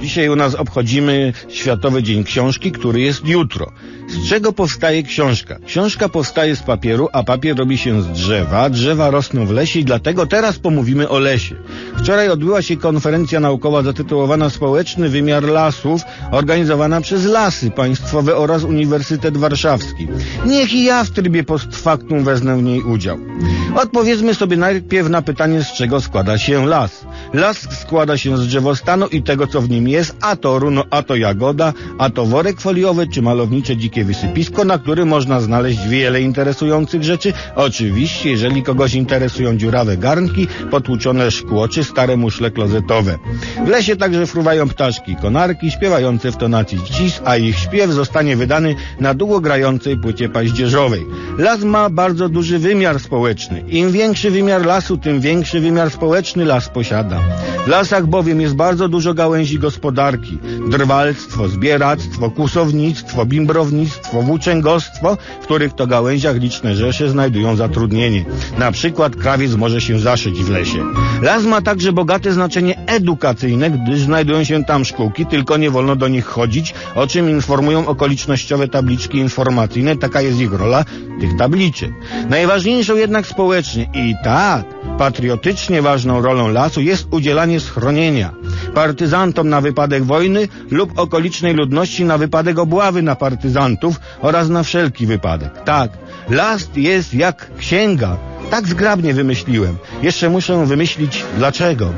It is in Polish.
Dzisiaj u nas obchodzimy Światowy Dzień Książki, który jest jutro. Z czego powstaje książka? Książka powstaje z papieru, a papier robi się z drzewa. Drzewa rosną w lesie i dlatego teraz pomówimy o lesie. Wczoraj odbyła się konferencja naukowa zatytułowana Społeczny Wymiar Lasów, organizowana przez Lasy Państwowe oraz Uniwersytet Warszawski. Niech i ja w trybie post factum wezmę w niej udział. Odpowiedzmy sobie najpierw na pytanie, z czego składa się las. Las składa się z drzewostanu i tego, co w nim jest, a to runo, a to jagoda, a to worek foliowy, czy malownicze dzikie wysypisko, na którym można znaleźć wiele interesujących rzeczy. Oczywiście, jeżeli kogoś interesują dziurawe garnki, potłuczone szkło, czy stare muszle klozetowe. W lesie także fruwają ptaszki, konarki, śpiewające w tonacji cis, a ich śpiew zostanie wydany na długo grającej płycie paździerzowej. Las ma bardzo duży wymiar społeczny. Im większy wymiar lasu, tym większy wymiar społeczny las posiada. W lasach bowiem jest bardzo dużo gałęzi gospodarki. Drwalstwo, zbieractwo, kusownictwo, bimbrownictwo, włóczęgostwo, w których to gałęziach liczne rzesze znajdują zatrudnienie. Na przykład krawiec może się zaszyć w lesie. Las ma także bogate znaczenie edukacyjne, gdyż znajdują się tam szkółki, tylko nie wolno do nich chodzić, o czym informują okolicznościowe tabliczki informacyjne. Taka jest ich rola, tych tabliczek. Najważniejszą jednak społecznie i tak, patriotycznie ważną rolą lasu jest udzielanie schronienia partyzantom na wypadek wojny lub okolicznej ludności na wypadek obławy na partyzantów oraz na wszelki wypadek. Tak, las jest jak księga. Tak zgrabnie wymyśliłem. Jeszcze muszę wymyślić dlaczego.